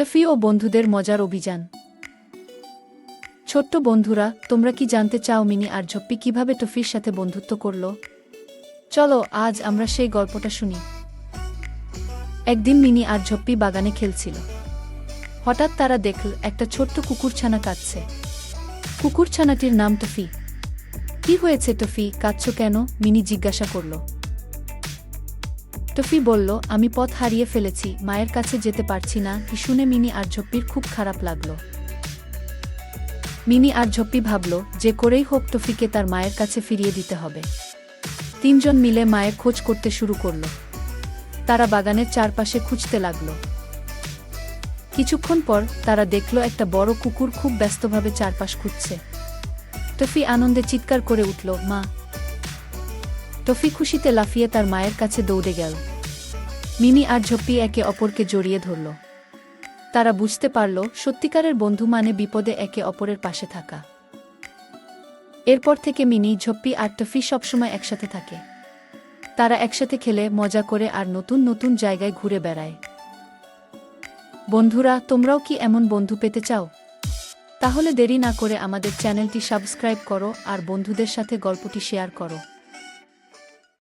Toffee ও বন্ধুদের মজার অভিযান। ছোট্ট বন্ধুরা, তোমরা কি জানতে চাও মিনি আর ঝপ্পি কীভাবে টফির সাথে বন্ধুত্ব করল? চলো, আজ আমরা সেই গল্পটা শুনি। একদিন মিনি আর ঝপ্পি বাগানে খেলছিল। হঠাৎ তারা দেখল, একটা ছোট্ট কুকুরছানা কাঁদছে। কুকুরছানাটির নাম টফি কি হয়েছে টফি কাঁদছ কেন? মিনি জিজ্ঞাসা করল। টফি বলল, আমি পথ হারিয়ে ফেলেছি, মায়ের কাছে যেতে পারছি না। কি শুনে মিনি আর ঝপ্পির খুব খারাপ লাগল। মিনি আর ঝপ্পি ভাবল, যে করেই হোক টফিকে তার মায়ের কাছে ফিরিয়ে দিতে হবে। তিনজন মিলে মায়ের খোঁজ করতে শুরু করল। তারা বাগানের চারপাশে খুঁজতে লাগল। কিছুক্ষণ পর তারা দেখল একটা বড় কুকুর খুব ব্যস্তভাবে চারপাশ খুঁজছে। টফি আনন্দে চিৎকার করে উঠল, মা টফি খুশিতে লাফিয়ে তার মায়ের কাছে দৌড়ে গেল। মিনি আর ঝপ্পি একে অপরকে জড়িয়ে ধরল। তারা বুঝতে পারল সত্যিকারের বন্ধু মানে বিপদে একে অপরের পাশে থাকা। এরপর থেকে মিনি ঝপ্পি আর টফি সবসময় একসাথে থাকে। তারা একসাথে খেলে, মজা করে আর নতুন নতুন জায়গায় ঘুরে বেড়ায়। বন্ধুরা, তোমরাও কি এমন বন্ধু পেতে চাও? তাহলে দেরি না করে আমাদের চ্যানেলটি সাবস্ক্রাইব করো আর বন্ধুদের সাথে গল্পটি শেয়ার করো।